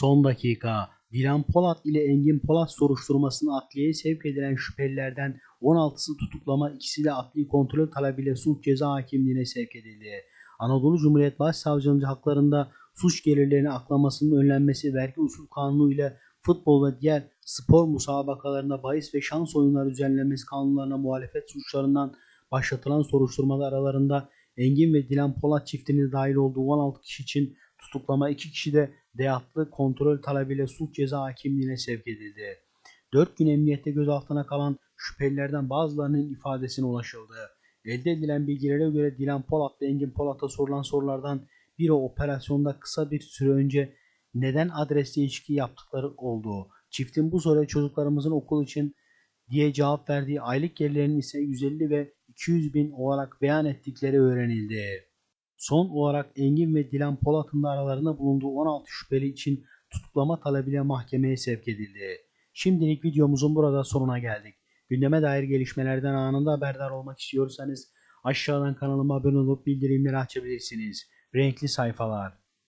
Son dakika. Dilan Polat ile Engin Polat soruşturmasına adliyeye sevk edilen şüphelilerden 16'sı tutuklama, ikisi de adli kontrol talebiyle suç ceza hakimliğine sevk edildi. Anadolu Cumhuriyet Başsavcılığınca haklarında suç gelirlerini aklamasının önlenmesi vergi usul kanunu ile futbol ve diğer spor musabakalarında bahis ve şans oyunları düzenlenmesi kanunlarına muhalefet suçlarından başlatılan soruşturmada aralarında Engin ve Dilan Polat çiftinin dahil olduğu 16 kişi için tutuklama 2 kişi de deyatlı kontrol talebiyle suç ceza hakimliğine sevk edildi. 4 gün emniyette gözaltına kalan şüphelilerden bazılarının ifadesine ulaşıldı. Elde edilen bilgilere göre Dilan Polat ve Engin Polat'a sorulan sorulardan biri operasyonda kısa bir süre önce neden adres değişikliği yaptıkları oldu. Çiftin bu soruya çocuklarımızın okul için diye cevap verdiği aylık gelirlerinin ise 150 ve 200 bin olarak beyan ettikleri öğrenildi. Son olarak Engin ve Dilan Polat'ın da aralarında bulunduğu 16 şüpheli için tutuklama talebiyle mahkemeye sevk edildi. Şimdilik videomuzun burada sonuna geldik. Gündeme dair gelişmelerden anında haberdar olmak istiyorsanız aşağıdan kanalıma abone olup bildirimleri açabilirsiniz. Renkli sayfalar.